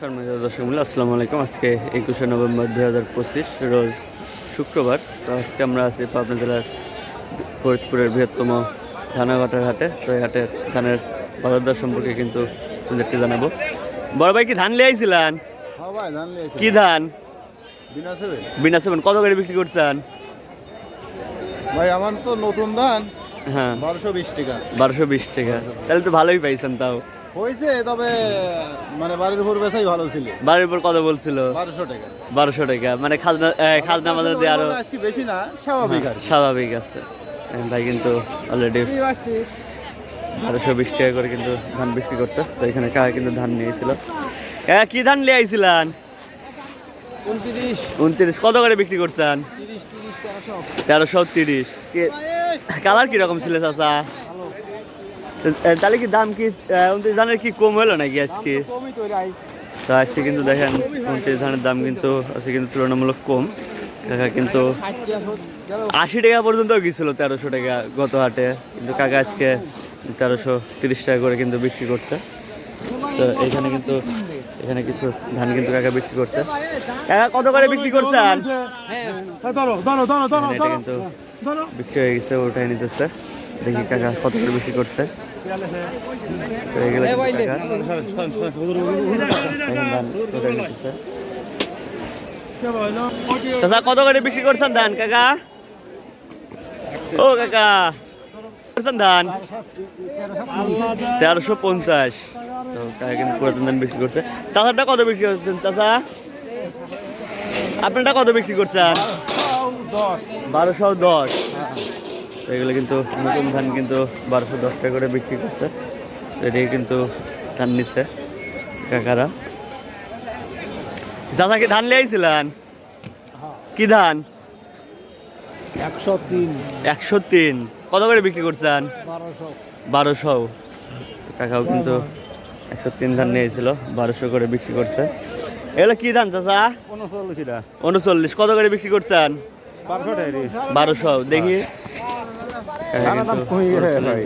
সম্মানিত দর্শক মূল্য আসসালামু আলাইকুম। আজকে একুশে নভেম্বর দুই হাজার পঁচিশ রোজ শুক্রবার। তো আজকে আমরা আছি পাবনা জেলার ফরিদপুরের বৃহত্তম ধানাঘাটার হাটে। তো এই হাটের ধানের বাজার দর সম্পর্কে কিন্তু আপনাদেরকে জানাব। বড় ভাই কি ধান লিয়ে আইছিলেন? হ্যাঁ কি ধান? বিনা সেভেন। কত করে বিক্রি করছেন? ভাই আমার তো নতুন ধান। হ্যাঁ। বারোশো বিশ টাকা। বারোশো বিশ টাকা। তাহলে তো ভালোই পাইছেন তাও। হয়েছে তবে মানে বাড়ির উপর বেচাই ভালো ছিল। বাড়ির উপর কত বলছিল? বারোশো টাকা। বারোশো টাকা। মানে খাজনা খাজনা আমাদের দিয়ে আরও আজকে বেশি না স্বাভাবিক আর স্বাভাবিক আছে। ভাই কিন্তু অলরেডি বারোশো বিশ টাকা করে কিন্তু ধান বিক্রি করছে। তো এখানে কাকা কিন্তু ধান নিয়েছিল। এ, কি ধান নিয়ে আইছিলেন? উনত্রিশ। উনত্রিশ। কত করে বিক্রি করছেন? তিরিশ তিরিশ কালার কীরকম ছিল চাচা? তাহলে কি দাম কি উনত্রিশ ধানের কি কম হলো নাকি আজকে? তো আজকে কিন্তু দেখেন উনত্রিশ ধানের দাম কিন্তু আজকে কিন্তু তুলনামূলক কম। কাকা কিন্তু আশি টাকা পর্যন্ত গেছিল তেরোশো টাকা গত হাটে। কিন্তু কাকা আজকে তেরোশো তিরিশ টাকা করে কিন্তু বিক্রি করছে। তো এখানে কিন্তু এখানে কিছু ধান কিন্তু কাকা বিক্রি করছে। কাকা কত করে বিক্রি করছে এটা কিন্তু বিক্রি হয়ে গেছে ওটাই নিতেছে। দেখি কাকা কত করে বিক্রি করছে। কত করে বিক্রি করছেন ধান, কাকা? ও, কাকা। করছেন ধান? তেরোশো পঞ্চাশ। পুরাতন ধান বিক্রি করছে। চাচারটা কত বিক্রি করছেন, চাচা? আপনারটা কত বিক্রি করছেন? বারোশো দশ। এগুলো কিন্তু নতুন ধান কিন্তু বারোশো দশ টাকা করে বিক্রি করছে। তো এটাই কিন্তু ধান নিচ্ছে কাকারা। চাচা কি ধান লিয়েছিলেন কি ধান? একশো তিন। একশো তিন। কত করে বিক্রি করছেন? বারোশো। বারোশো। কাকাও কিন্তু একশো তিন ধান নিয়েছিল বারোশো করে বিক্রি করছে। এগুলো কি ধান চাচা? উনচল্লিশ উনচল্লিশ। কত করে বিক্রি করছেন? বারোশো দেখি।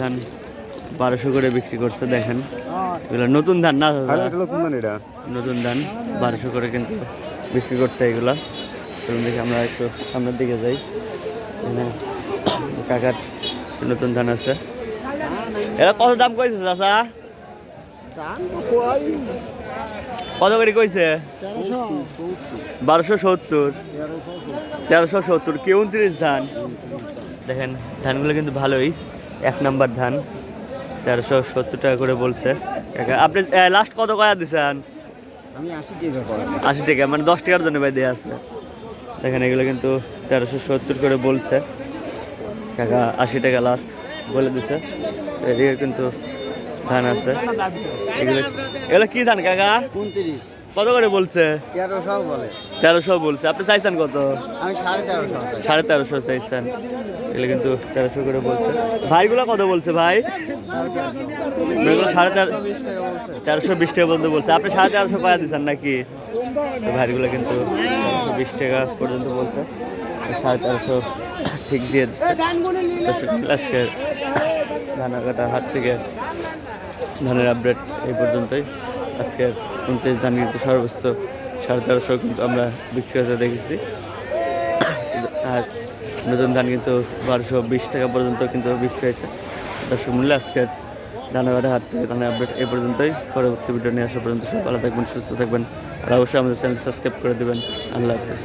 ধান বারোশো করে বিক্রি করছে দেখেন। এগুলো নতুন ধান না নতুন ধান এটা। নতুন ধান বারোশো করে কিন্তু বিক্রি করছে এগুলো। চলুন দেখি আমরা একটু সামনের দিকে যাই। এখানে কাকার নতুন ধান আছে। এরা কত দাম কইছে চাচা? কত করে কইছে? বারোশো সত্তর। তেরোশো সত্তর কি উনত্রিশ ধান? দেখেন ধানগুলো কিন্তু ভালোই। এক নাম্বার ধান তেরোশো সত্তর টাকা করে বলছে। কাকা আপনি লাস্ট কত কয়া দিছেন? আমি আশি টাকা আশি টাকা মানে দশ টাকার জন্য ভাই দেওয়া আছে। দেখেন এগুলো কিন্তু তেরোশো সত্তর করে বলছে। কাকা আশি টাকা লাস্ট বলে দিছে। এদিকে কিন্তু ধান আছে। এগুলো এগুলো কি ধান কাকা? উনত্রিশ। কত করে বলছে? তেরোশো বলে। তেরোশো বলছে। আপনি চাইছেন কত? আমি সাড়ে তেরোশো সাড়ে তেরোশো চাইছেন। এগুলো কিন্তু তেরোশো করে বলছে। ভাইগুলো কত বলছে ভাই? সাড়ে তেরো তেরোশো বিশ টাকা পর্যন্ত বলছে। আপনি সাড়ে তেরোশো পাওয়া দিচ্ছেন নাকি? ভাইগুলো কিন্তু বিশ টাকা পর্যন্ত বলছে। সাড়ে তেরোশো ঠিক দিয়ে দিচ্ছে। আজকে ধানাকাটা হাট থেকে ধানের আপডেট এই পর্যন্তই। আজকের উনত্রিশ ধান কিন্তু সর্বোচ্চ সাড়ে তেরোশো কিন্তু আমরা বিক্রি হতে দেখেছি। আর নতুন ধান কিন্তু বারোশো বিশ টাকা পর্যন্ত কিন্তু বিক্রি হয়েছে। দর্শক মূল্য আজকের ধানবাড়া হাট থেকে ধানের আপডেট এ পর্যন্তই। পরবর্তী ভিডিও নিয়ে আসা পর্যন্ত সব ভালো থাকবেন, সুস্থ থাকবেন। আর অবশ্যই আমাদের চ্যানেল সাবস্ক্রাইব করে দেবেন। আল্লাহ হাফিজ।